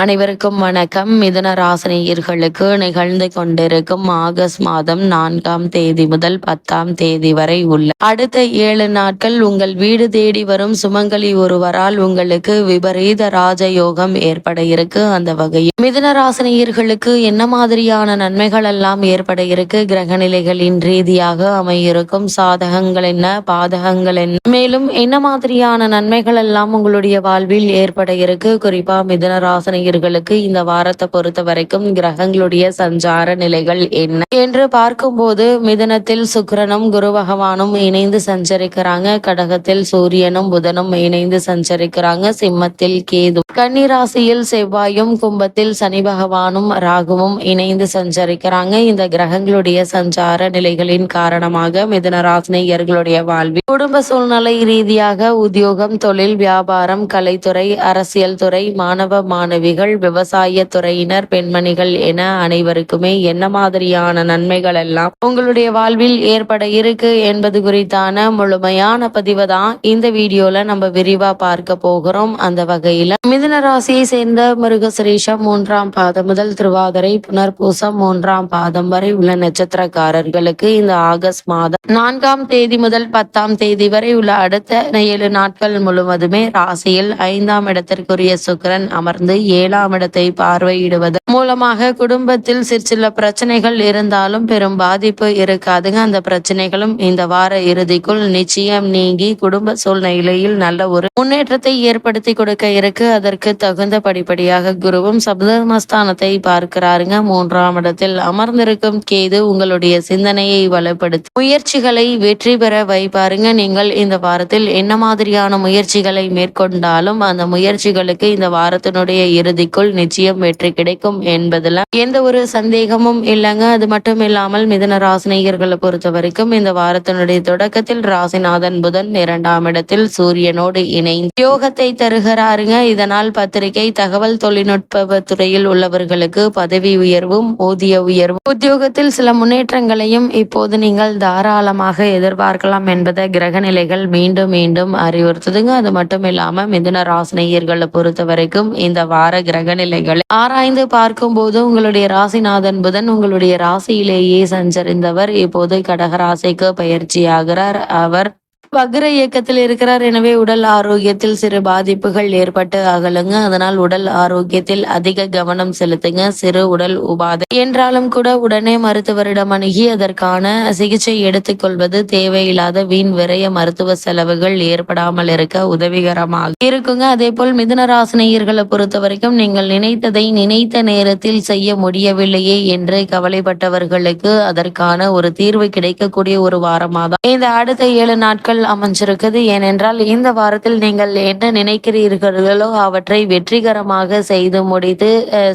அனைவருக்கும் வணக்கம். மிதுன ராசினியர்களுக்கு நிகழ்ந்து கொண்டிருக்கும் ஆகஸ்ட் மாதம் நான்காம் தேதி முதல் பத்தாம் தேதி வரை உள்ள அடுத்த ஏழு நாட்கள் உங்கள் வீடு தேடி வரும் சுமங்கலி ஒருவரால் உங்களுக்கு விபரீத ராஜயோகம் ஏற்பட இருக்கு. அந்த வகையில் மிதுன ராசினியர்களுக்கு என்ன மாதிரியான நன்மைகள் எல்லாம் ஏற்பட இருக்கு? கிரக நிலைகளின் ரீதியாக அமையிருக்கும். சாதகங்கள் என்ன? பாதகங்கள் என்ன? மேலும் என்ன மாதிரியான நன்மைகள் எல்லாம் உங்களுடைய வாழ்வில் ஏற்பட இருக்கு? குறிப்பா மிதுன ராசினி நேயர்களுக்கு இந்த வாரத்தை பொறுத்த வரைக்கும் கிரகங்களுடைய சஞ்சார நிலைகள் என்ன? என்று பார்க்கும்போது மிதனத்தில் சுக்கிரனும் குரு பகவானும் இணைந்து சஞ்சரிக்கிறாங்க. கடகத்தில் சூரியனும் புதனும் இணைந்து சஞ்சரிக்கிறாங்க. சிம்மத்தில் கேது. கன்னிராசியில் செவ்வாயும் கும்பத்தில் சனி பகவானும் ராகுவும் இணைந்து சஞ்சரிக்கிறாங்க. இந்த கிரகங்களுடைய சஞ்சார நிலைகளின் காரணமாக மிதன ராசினியர்களுடைய வாழ்வில் குடும்ப சூழ்நிலை ரீதியாக உத்தியோகம் தொழில் வியாபாரம் கலைத்துறை அரசியல் துறை மாணவ மாணவி விவசாய துறையினர் பெண்மணிகள் என அனைவருக்குமே என்ன மாதிரியான நன்மைகள் எல்லாம் உங்களுடைய வாழ்வில் ஏற்பட இருக்கு என்பது குறித்தான முழுமையான பதிவு தான் இந்த வீடியோல நம்ம விரிவா பார்க்க போகிறோம். அந்த வகையில மிதுன ராசியை சேர்ந்த மிருகசிரீஷம் மூன்றாம் பாதம் முதல் திருவாதிரை புனர்பூசம் மூன்றாம் பாதம் வரை உள்ள நட்சத்திரக்காரர்களுக்கு இந்த ஆகஸ்ட் மாதம் நான்காம் தேதி முதல் பத்தாம் தேதி வரை உள்ள அடுத்த ஏழு நாட்கள் முழுவதுமே ராசியில் ஐந்தாம் இடத்திற்குரிய சுக்கரன் அமர்ந்து ஏழாம் இடத்தை பார்வையிடுவது. மூலமாக குடும்பத்தில் சிற்சில பிரச்சனைகள் இருந்தாலும் பெரும் பாதிப்பு இருக்காதுங்க. அந்த பிரச்சனைகளும் இந்த வார இறுதிக்குள் நிச்சயம் நீங்கி குடும்ப சூழ்நிலையில் நல்ல ஒரு முன்னேற்றத்தை ஏற்படுத்தி கொடுக்க இருக்கு. அதற்கு தகுந்த படிப்படியாக குருவும் சப்தமஸ்தானத்தை பார்க்கிறாருங்க. மூன்றாம் இடத்தில் அமர்ந்திருக்கும் கேது உங்களுடைய சிந்தனையை வலுப்படுத்தி முயற்சிகளை வெற்றி பெற வைப்பாருங்க. நீங்கள் இந்த வாரத்தில் என்ன மாதிரியான முயற்சிகளை மேற்கொண்டாலும் அந்த முயற்சிகளுக்கு இந்த வாரத்தினுடைய இறுதிக்குள் நிச்சயம் வெற்றி கிடைக்கும் என்பதுல எந்த ஒரு சந்தேகமும் இல்லைங்க. அது மட்டும் இல்லாமல் மிதன ராசினியர்களை பொறுத்த வரைக்கும் இந்த வாரத்தினுடைய தொடக்கத்தில் ராசிநாதன் புதன் இரண்டாம் இடத்தில் சூரியனோடு இணைந்து யோகத்தை தருகிறாருங்க. இதனால் பத்திரிகை தகவல் தொழில்நுட்ப துறையில் உள்ளவர்களுக்கு பதவி உயர்வும் ஊதிய உயர்வும் உத்தியோகத்தில் சில முன்னேற்றங்களையும் இப்போது நீங்கள் தாராளமாக எதிர்பார்க்கலாம் என்பதை கிரக நிலைகள் மீண்டும் மீண்டும் அறிவுறுத்துதுங்க. அது மட்டும் இல்லாம மிதுன ராசினியர்களை பொறுத்த வரைக்கும் இந்த வார கிரக நிலைகளை ஆராய்ந்து பார்க்கும் போது உங்களுடைய ராசிநாதன் புதன் உங்களுடைய ராசியிலேயே சஞ்சரிந்தவர். இப்போது கடகராசிக்கு பயிற்சியாகிறார். அவர் வக்ர இயக்கத்தில் இருக்கிறார். எனவே உடல் ஆரோக்கியத்தில் சிறு பாதிப்புகள் ஏற்பட்டு அகலுங்க. அதனால் உடல் ஆரோக்கியத்தில் அதிக கவனம் செலுத்துங்க. சிறு உடல் உபாதை என்றாலும் கூட உடனே மருத்துவரிடம் அணுகி அதற்கான சிகிச்சை எடுத்துக்கொள்வது தேவையில்லாத வீண் விரைய மருத்துவ செலவுகள் ஏற்படாமல் இருக்க உதவிகரமாக இருக்குங்க. அதே போல் மிதுனராசினியர்களை பொறுத்த வரைக்கும் நீங்கள் நினைத்ததை நினைத்த நேரத்தில் செய்ய முடியவில்லையே என்று கவலைப்பட்டவர்களுக்கு அதற்கான ஒரு தீர்வு கிடைக்கக்கூடிய ஒரு வாரமாக இந்த அடுத்த ஏழு நாட்கள் அமைஞ்சிருக்குது. ஏனென்றால் இந்த வாரத்தில் நீங்கள் என்ன நினைக்கிறீர்களோ அவற்றை வெற்றிகரமாக செய்து முடித்து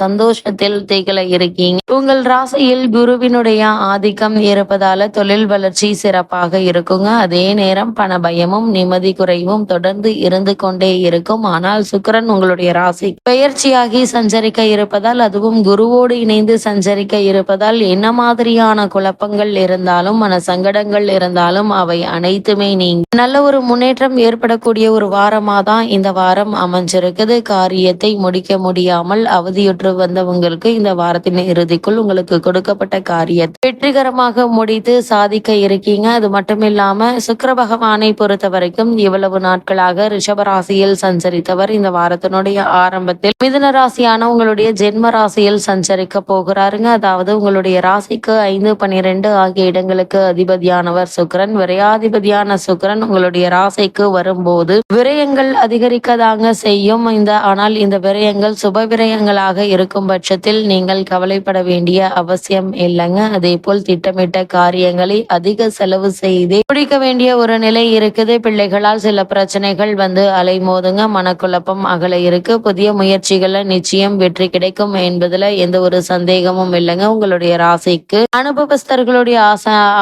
சந்தோஷத்தில் திகழ இருக்கீங்க. உங்கள் ராசியில் குருவினுடைய ஆதிக்கம் இருப்பதால தொழில் வளர்ச்சி சிறப்பாக இருக்குங்க. அதே நேரம் பண பயமும் நிம்மதி குறைவும் தொடர்ந்து இருந்து கொண்டே இருக்கும். ஆனால் சுக்கரன் உங்களுடைய ராசி பெயர்ச்சியாகி சஞ்சரிக்க இருப்பதால் அதுவும் குருவோடு இணைந்து சஞ்சரிக்க இருப்பதால் என்ன மாதிரியான குழப்பங்கள் இருந்தாலும் மன சங்கடங்கள் இருந்தாலும் அவை அனைத்துமே நீ நல்ல ஒரு முன்னேற்றம் ஏற்படக்கூடிய ஒரு வாரமா தான் இந்த வாரம் அமைஞ்சிருக்குது. காரியத்தை முடிக்க முடியாமல் அவதியுற்று வந்தவங்களுக்கு இந்த வாரத்தின் இறுதிக்குள் உங்களுக்கு கொடுக்கப்பட்ட காரியத்தை வெற்றிகரமாக முடித்து சாதிக்க இருக்கீங்க. அது மட்டும் இல்லாம சுக்கர பகவானை பொறுத்த வரைக்கும் இவ்வளவு நாட்களாக ரிஷபராசியில் சஞ்சரித்தவர் இந்த வாரத்தினுடைய ஆரம்பத்தில் மிதுன ராசியான உங்களுடைய ஜென்ம ராசியில் சஞ்சரிக்க போகிறாருங்க. அதாவது உங்களுடைய ராசிக்கு ஐந்து பனிரெண்டு ஆகிய இடங்களுக்கு அதிபதியானவர் சுக்கரன். விரையாதிபதியான சுக்கரன் சுக்கரன் உங்களுடைய ராசைக்கு வரும்போது விரயங்கள் அதிகரிக்கதாங்க செய்யும். இந்த ஆனால் இந்த விரயங்கள் சுப விரயங்களாக இருக்கும் பட்சத்தில் நீங்கள் கவலைப்பட வேண்டிய அவசியம் இல்லைங்க. அதே போல் திட்டமிட்ட காரியங்களை அதிக செலவு செய்து பிடிக்க வேண்டிய ஒரு நிலை இருக்குது. பிள்ளைகளால் சில பிரச்சனைகள் வந்து அலைமோதுங்க. மனக்குழப்பம் அகல இருக்கு. புதிய முயற்சிகளை நிச்சயம் வெற்றி கிடைக்கும் என்பதுல எந்த ஒரு சந்தேகமும் இல்லைங்க. உங்களுடைய ராசிக்கு அனுபவஸ்தர்களுடைய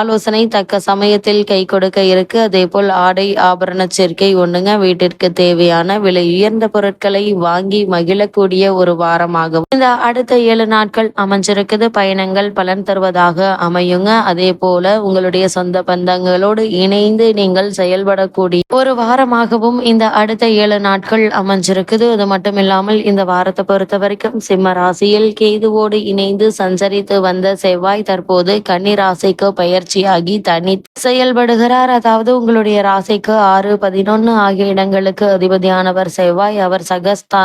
ஆலோசனை தக்க சமயத்தில் கை கொடுக்க இருக்கு. அதே அதேபோல் ஆடை ஆபரண சேர்க்கை ஒண்ணுங்க. வீட்டிற்கு தேவையான விலை உயர்ந்த பொருட்களை வாங்கி மகிழக்கூடிய ஒரு வாரமாகவும். இந்த அடுத்த ஏழு நாட்கள் அமைஞ்சிருக்குது. பயணங்கள் பலன் தருவதாக அமையுங்க. அதே போல உங்களுடைய சொந்த பந்தங்களோடு இணைந்து நீங்கள் செயல்படக்கூடிய ஒரு வாரமாகவும் இந்த அடுத்த ஏழு நாட்கள் அமைஞ்சிருக்குது. அது மட்டும் இல்லாமல் இந்த வாரத்தை பொறுத்த வரைக்கும் சிம்ம ராசியில் கேதுவோடு இணைந்து சஞ்சரித்து வந்த செவ்வாய் தற்போது கன்னி ராசிக்கு பயிற்சியாகி தனி செயல்படுகிறார். அதாவது உங்களுடைய ராசிக்கு ஆறு பதினொன்னு ஆகிய இடங்களுக்கு அதிபதியானவர் செவ்வாய். அவர் சகஸ்தா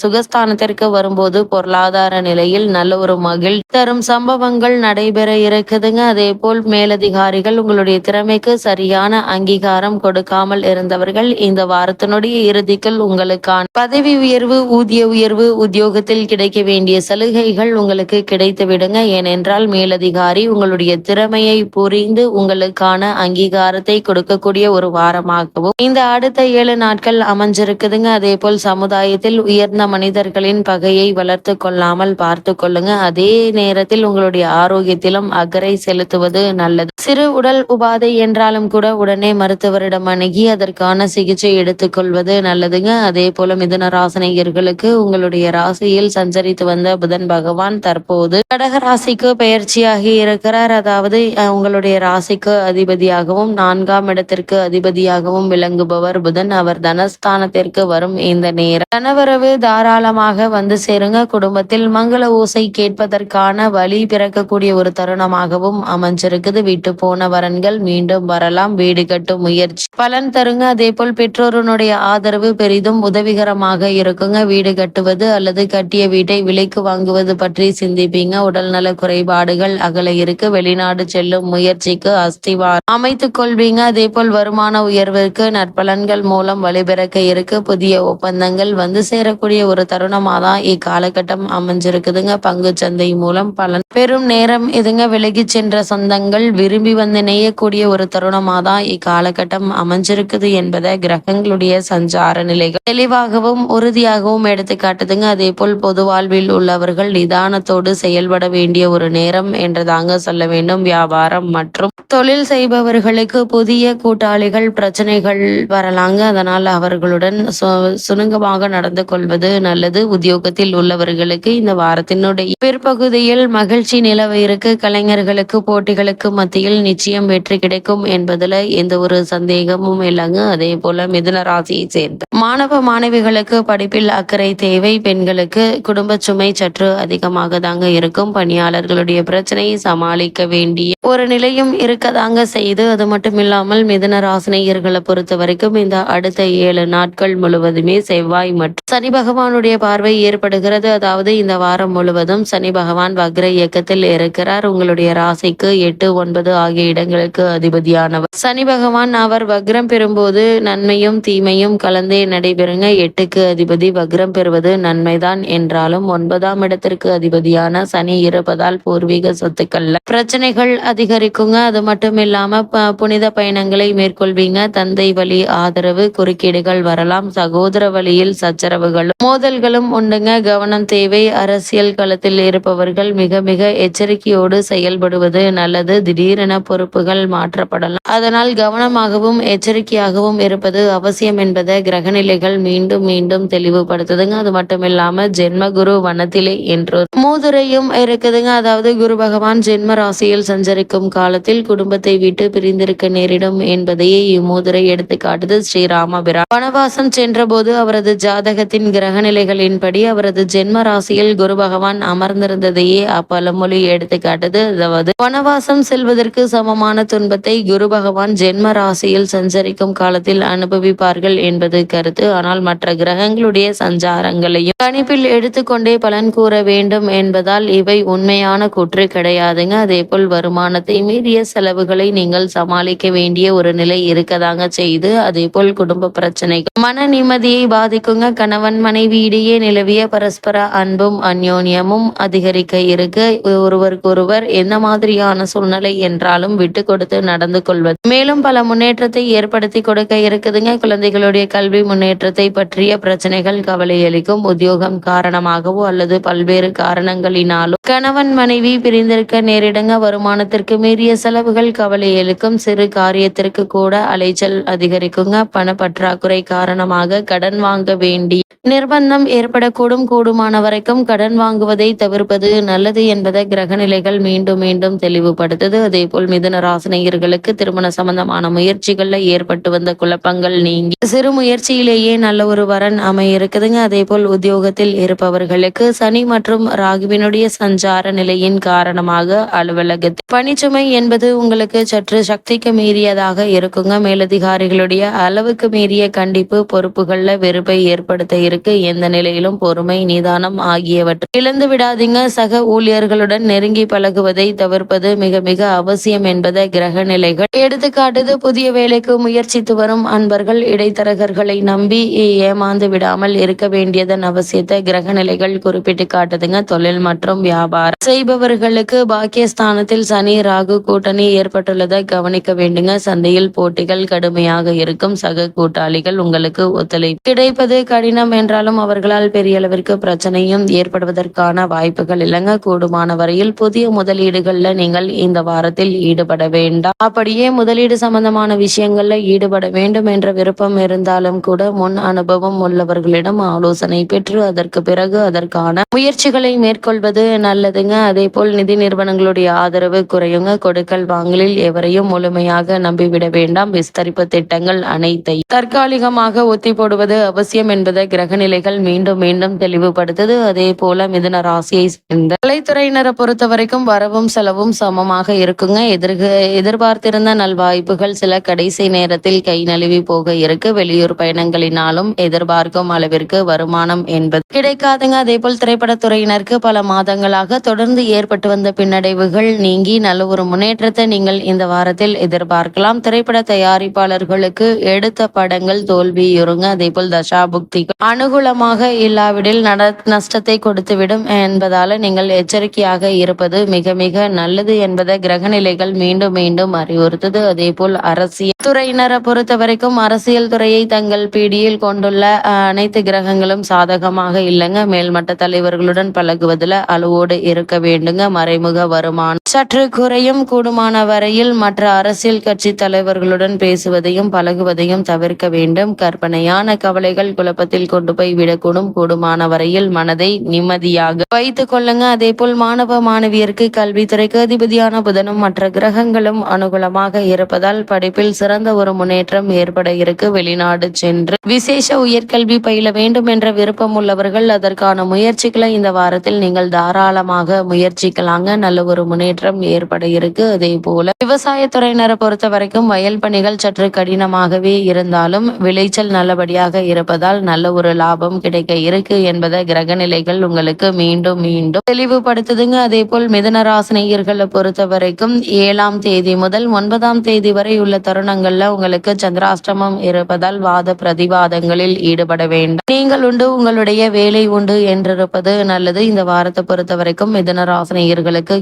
சுகஸ்தானத்திற்கு வரும்போது பொருளாதார நிலையில் நல்ல ஒரு மகிழ் தரும் சம்பவங்கள் நடைபெற இருக்குதுங்க. அதே போல் மேலதிகாரிகள் உங்களுடைய திறமைக்கு சரியான அங்கீகாரம் கொடுக்காமல் இருந்தவர்கள் இந்த வாரத்தினுடைய இறுதிக்குள் உங்களுக்கான பதவி உயர்வு ஊதிய உயர்வு உத்தியோகத்தில் கிடைக்க வேண்டிய சலுகைகள் உங்களுக்கு கிடைத்து விடுங்க. ஏனென்றால் மேலதிகாரி உங்களுடைய திறமையை புரிந்து உங்களுக்கான அங்கீகாரத்தை கொடுக்கக்கூடிய ஒரு வாரமாகவும். இந்த அடுத்த ஏழு நாட்கள் அமைஞ்சிருக்குதுங்க. அதே போல் சமுதாயத்தில் உயர்ந்த மனிதர்களின் பகையை வளர்த்து கொள்ளாமல் பார்த்து கொள்ளுங்க. அதே நேரத்தில் உங்களுடைய ஆரோக்கியத்திலும் அக்கறை செலுத்துவது நல்லது. சிறு உடல் உபாதை என்றாலும் கூட உடனே மருத்துவரிடம் அணுகி அதற்கான சிகிச்சை எடுத்துக்கொள்வது நல்லதுங்க. அதே போல மிதுன ராசனையர்களுக்கு உங்களுடைய ராசியில் சஞ்சரித்து வந்த புதன் பகவான் தற்போது கடக ராசிக்கு பெயர்ச்சியாகி இருக்கிறார். அதாவது உங்களுடைய ராசிக்கு அதிபதியாகவும் நான்காம் இடத்திற்கு அதிபதியாகவும் விளங்குபவர் புதன். அவர் தனஸ்தானத்திற்கு வரும் இந்த நேரம். கணவரவு தாராளமாக வந்து சேருங்க. குடும்பத்தில் மங்கள ஓசை கேட்பதற்கான வழி பிறக்கக்கூடிய ஒரு தருணமாகவும் அமைஞ்சிருக்குது. விட்டு போன வரன்கள் மீண்டும் வரலாம். வீடு கட்டும் முயற்சி. பலன் தருங்க. அதே போல் பெற்றோருனுடைய ஆதரவு பெரிதும் உதவிகரமாக இருக்குங்க. வீடு கட்டுவது அல்லது கட்டிய வீட்டை விலைக்கு வாங்குவது பற்றி சிந்திப்பீங்க. உடல்நல குறைபாடுகள் அகல இருக்கு. வெளிநாடு செல்லும் முயற்சிக்கு அஸ்திவார் அமைத்துக் கொள்வீங்க. அதே போல் வருமான உயர்விற்கு நற்பலன்கள் மூலம் வழிபிறக்க இருக்கு. புதிய ஒப்பந்தங்கள் வந்து சேரக்கூடிய ஒரு தருணமா தான் இக்காலகட்டம் அமைஞ்சிருக்குதுங்க. பங்கு சந்தை மூலம் பலன். பெரும் நேரம் இதுங்க விலகி சென்ற சொந்தங்கள் விரும்பி வந்து நெய்யக்கூடிய ஒரு தருணமா தான் இக்காலகட்டம் அமைஞ்சிருக்குது என்பதை கிரகங்களுடைய சஞ்சார நிலைகள் தெளிவாகவும் உறுதியாகவும் எடுத்து காட்டுதுங்க அதே போல் பொது வாழ்வில் உள்ளவர்கள் நிதானத்தோடு செயல்பட வேண்டிய ஒரு நேரம் என்றுதாங்க சொல்ல வேண்டும். வியாபாரம் மற்றும் தொழில் செய்பவர்களுக்கு புதிய கூட்டாளிகள் பிரச்சனைகள் வரலாங்க. அதனால் அவர்களுடன் சு- சுணுங்கமாக நடந்து கொள்வது நல்லது. உத்தியோகத்தில் உள்ளவர்களுக்கு இந்த வாரத்தினுடைய பிற்பகுதியில் மகிழ்ச்சி நிலவ இருக்கு. கலைஞர்களுக்கு போட்டிகளுக்கு மத்தியில் நிச்சயம் வெற்றி கிடைக்கும் என்பதுல எந்த ஒரு சந்தேகமும் இல்லைங்க. அதே போல மிதுன ராசியை சேர்ந்த மாணவ மாணவிகளுக்கு படிப்பில் அக்கறை தேவை. பெண்களுக்கு குடும்ப சுமை சற்று அதிகமாக தாங்க இருக்கும். பணியாளர்களுடைய பிரச்சனையை சமாளிக்க வேண்டிய ஒரு நிலையும் இருக்கதாங்க செய்து அது மட்டும் இல்லாமல் மிதுன ராசினியர்களை பொறுத்த வரைக்கும் இந்த அடுத்த ஏழு நாட்கள் முழுவதுமே செவ்வாய் மற்றும் சனி பகவானுடைய பார்வை ஏற்படுகிறது. அதாவது இந்த வாரம் முழுவதும் சனி பகவான் வக்ர இயக்கத்தில் இருக்கிறார். உங்களுடைய ராசிக்கு எட்டு ஒன்பது ஆகிய இடங்களுக்கு அதிபதியானவர். சனி பகவான் அவர் வக்ரம் பெறும்போது நன்மையும் தீமையும் கலந்தே நடைபெறுங்க. எட்டுக்கு அதிபதி வக்ரம் பெறுவது நன்மைதான். என்றாலும் ஒன்பதாம் இடத்திற்கு அதிபதியான சனி இருப்பதால் பூர்வீக சொத்துக்கள்ல பிரச்சனைகள் அதிகரிக்குங்க. அது மட்டும் இல்லாம புனித பயணங்களை மேற்கொள்வீங்க. தந்தை வழி ஆதரவு குறுக்கீடுகள் வரலாம். சகோதர வழியில் சச்சரவுகளும் மோதல்களும் உண்டுங்க. கவனம் தேவை அரசியல் களத்தில் இருப்பவர்கள் மிக மிக எச்சரிக்கையோடு செயல்படுவது நல்லது. திடீரென பொறுப்புகள் மாற்றப்படலாம். அதனால் கவனமாகவும் எச்சரிக்கையாகவும் இருப்பது அவசியம் என்பதை கிரகநிலைகள் மீண்டும் மீண்டும் தெளிவுபடுத்துதுங்க. அது மட்டும் இல்லாம ஜென்ம குரு வனத்திலே என்று மூதுரையும் இருக்குதுங்க. அதாவது குரு பகவான் ஜென்ம ராசியில் சஞ்சரிக்கும் காலத்தில் குடும்பத்தை விட்டு பிரிந்திருக்க நேரிடும் என்பதையே இம்மூதுரை எடுத்து காட்டுது ஸ்ரீராமபிரா. வனவாசம் சென்றபோது அவரது ஜாதகத்தின் கிரகநிலைகளின்படி அவரது ஜென்ம ராசியில் குரு பகவான் அமர்ந்திருந்ததையே அப்பழமொழி எடுத்து காட்டுது அதாவது வனவாசம் செல்வதற்கு சமமான துன்பத்தை குரு பகவான் பகவான் ஜென்ம ராசியில் சஞ்சரிக்கும் காலத்தில் அனுபவிப்பார்கள் என்பது கருத்து. ஆனால் மற்ற கிரகங்களுடைய சஞ்சாரங்களையும் கணிப்பில் எடுத்துக்கொண்டே பலன் கூற வேண்டும் என்பதால் இவை உண்மையான கூற்று கிடையாதுங்க. அதே போல் வருமானத்தை மீறிய செலவுகளை நீங்கள் சமாளிக்க வேண்டிய ஒரு நிலை இருக்கதாங்க செய்து அதே போல் குடும்ப பிரச்சனைகள். மன நிம்மதியை பாதிக்குங்க. கணவன் மனைவி இடையே நிலவிய பரஸ்பர அன்பும் அந்யோன்யமும் அதிகரிக்க இருக்கு. ஒருவருக்கொருவர் எந்த மாதிரியான சூழ்நிலை என்றாலும் விட்டு கொடுத்து நடந்து கொள்வது கொள்வது மேலும் பல முன்னேற்றத்தை ஏற்படுத்தி கொடுக்க இருக்குதுங்க. குழந்தைகளுடைய கல்வி முன்னேற்றத்தை பற்றிய பிரச்சனைகள் கவலை அளிக்கும் உத்தியோகம் காரணமாகவோ அல்லது பல்வேறு காரணங்களினாலும் கணவன் மனைவி பிரிந்திருக்க நேரிடுங்க. வருமானத்திற்கு மீறிய செலவுகள் கவலை அளிக்கும் சிறு காரியத்திற்கு கூட அலைச்சல் அதிகரிக்குங்க. பண பற்றாக்குறை காரணமாக கடன் வாங்க வேண்டி நிர்பந்தம் ஏற்படக்கூடும். கூடுமான வரைக்கும் கடன் வாங்குவதை தவிர்ப்பது நல்லது என்பதை கிரகநிலைகள் மீண்டும் மீண்டும் தெளிவுபடுத்துது. அதே போல் மிதுன ராசினியர்களுக்கு திருமண சம்பந்தமான முயற்சிகள்ல ஏற்பட்டு வந்த குழப்பங்கள் நீங்கி சிறு முயற்சியிலேயே நல்ல ஒரு வரன் அமைய இருக்குதுங்க அதே போல் உத்தியோகத்தில் இருப்பவர்களுக்கு சனி மற்றும் ராகுவினுடைய சஞ்சார நிலையின் காரணமாக அலுவலகத்தில் பணிச்சுமை என்பது உங்களுக்கு சற்று சக்திக்கு மீறியதாக இருக்குங்க. மேலதிகாரிகளுடைய அளவுக்கு மீறிய கண்டிப்பு பொறுப்புகள்ல வெறுப்பை ஏற்படுத்த இருக்கு. எந்த நிலையிலும் பொறுமை நிதானம் ஆகியவற்றை இழந்து விடாதீங்க. சக ஊழியர்களுடன் நெருங்கி பழகுவதை தவிர்ப்பது மிக மிக அவசியம் என்பதை கிரக நிலைகள் எடுத்துக்காட்டுது புதிய வேலைக்கு முயற்சித்து வரும் அன்பர்கள் இடைத்தரகர்களை நம்பி ஏமாந்து விடாமல் இருக்க வேண்டியதன் அவசியத்தை கிரக நிலைகள் குறிப்பிட்டு காட்டுதுங்க. தொழில் மற்றும் வியாபாரம் செய்பவர்களுக்கு பாக்கியஸ்தானத்தில் சனி ராகு கூட்டணி ஏற்பட்டுள்ளதை கவனிக்க வேண்டுங்க. சந்தையில் போட்டிகள் கடுமையாக இருக்கும். சக கூட்டாளிகள் உங்களுக்கு ஒத்துழைப்பு கிடைப்பது கடினம் என்றாலும் அவர்களால் பெரிய அளவிற்கு பிரச்சனையும் ஏற்படுவதற்கான வாய்ப்புகள் இல்லைங்க. கூடுமான வரையில் புதிய முதலீடுகள்ல நீங்கள் இந்த வாரத்தில் ஈடுபட வேண்டாம். அப்படியே முதலீடு சம்பந்தமான விஷயங்கள்ல ஈடுபட வேண்டும் என்ற விருப்பம் இருந்தாலும் கூட முன் அனுபவம் உள்ளவர்களிடம் ஆலோசனை பெற்று அதற்கு பிறகு அதற்கான முயற்சிகளை மேற்கொள்வது நல்லதுங்க. அதே போல் நிதி நிறுவனங்களுடைய ஆதரவு குறையுங்க. கொடுக்கல் வாங்கலில் எவரையும் முழுமையாக நம்பிவிட வேண்டாம். விஸ்தரிப்பு திட்டங்கள் அனைத்தை தற்காலிகமாக ஒத்தி போடுவது அவசியம் என்பதை கிரகநிலைகள் மீண்டும் மீண்டும் தெளிவுபடுத்தது. அதே போல மிதுன ராசியை சேர்ந்த கலைத்துறையினரை பொறுத்த வரைக்கும் வரவும் செலவும் சமமாக இருக்குங்க. எதிர்க எதிர்பார்த்திருந்த நல்வாய்ப்புகள் சில கடைசி நேரத்தில் கை நழுவி போக இருக்கு. வெளியூர் பயணங்களினாலும் எதிர்பார்க்கும் அளவிற்கு வருமானம் என்பது கிடைக்காதுங்க. அதே போல் திரைப்படத்துறையினருக்கு பல மாதங்களாக தொடர்ந்து ஏற்பட்டு வந்த பின்னடைவுகள் நீங்கி நல்ல ஒரு முன்னேற்றத்தை நீங்கள் இந்த வாரத்தில் எதிர்பார்க்கலாம். திரைப்பட தயாரிப்பாளர்களுக்கு எடுத்த படங்கள் தோல்வியுறுங்க அதே போல் தசாபுக்திகள் அனுகூலமாக இல்லாவிடில் நட நஷ்டத்தை கொடுத்துவிடும் என்பதால நீங்கள் எச்சரிக்கையாக இருப்பது மிக மிக நல்லது என்பதை கிரகநிலைகள் மீண்டும் மீண்டும் அறிவுறுத்து அதேபோல் அரசியல் துறையினரை பொறுத்த வரைக்கும் அரசியல் துறையை தங்கள் பிடியில் கொண்டுள்ள அனைத்து கிரகங்களும் சாதகமாக இல்லைங்க. மேல்மட்ட தலைவர்களுடன் பழகுவதில் அளவோடு இருக்க வேண்டுங்க. மறைமுக வருமானம் சற்று குறையும் கூடுமான வரையில் மற்ற அரசியல் கட்சி தலைவர்களுடன் பேசுவதையும் பழகுவதையும் தவிர்க்க வேண்டும். கற்பனையான கவலைகள் குழப்பத்தில் கொண்டு போய் விடக்கூடும். கூடுமான வரையில் மனதை நிம்மதியாக வைத்துக் கொள்ளுங்க. அதே போல் மாணவ மாணவியருக்கு கல்வித்துறைக்கு அதிபதியான புதனும் மற்ற கிரகங்களும் அனுகூலமாக இருப்பதால் படிப்பில் சிறந்த ஒரு முன்னேற்றம் ஏற்பட இருக்கு. வெளிநாடு சென்று விசேஷ உயர்கல்வி பயில வேண்டும் என்ற விருப்பம் உள்ளவர்கள் அதற்கான முயற்சிகளை இந்த வாரத்தில் நீங்கள் தாராளமாக முயற்சிக்கலாங்க. நல்ல ஒரு முன்னேற்றம் ஏற்பட இருக்கு. அதே போல விவசாயத்துறையினரை பொறுத்த வரைக்கும் வயல் பணிகள் சற்று கடினமாகவே இருந்தாலும் விளைச்சல் நல்லபடியாக இருப்பதால் நல்ல ஒரு லாபம் கிடைக்க இருக்கு என்பதை கிரக நிலைகள் உங்களுக்கு மீண்டும் மீண்டும் தெளிவுபடுத்துதுங்க. அதே போல் மிதனராசினியர்களை பொறுத்த வரைக்கும் ஏழாம் தேதி முதல் ஒன்பதாம் ஒன்பதாம் தேதி வரை உள்ள தருணங்கள்ல உங்களுக்கு சந்திராஷ்டமம் இருப்பதால் வாத பிரதிவாதங்களில் ஈடுபட வேண்டும். நீங்கள் உண்டு உங்களுடைய வேலை உண்டு என்றிருப்பது நல்லது. இந்த வாரத்தை பொறுத்த வரைக்கும் மிதன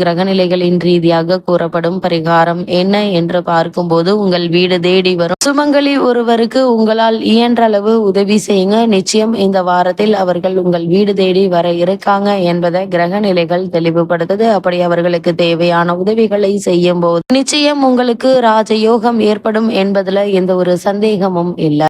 கிரகநிலைகளின் ரீதியாக கூறப்படும் பரிகாரம் என்ன என்று பார்க்கும்போது உங்கள் வீடு தேடி வரும். சுமங்கலி ஒருவருக்கு உங்களால் இயன்ற அளவு உதவி செய்யுங்க. நிச்சயம் இந்த வாரத்தில் அவர்கள் உங்கள் வீடு தேடி வர இருக்காங்க என்பதை கிரக நிலைகள் தெளிவுபடுத்துது. அப்படி அவர்களுக்கு தேவையான உதவிகளை செய்யும் போது நிச்சயம் உங்களுக்கு ராஜயோகம் ஏற்படும் என்பதுல எந்த ஒரு சந்தேகமும் இல்லை.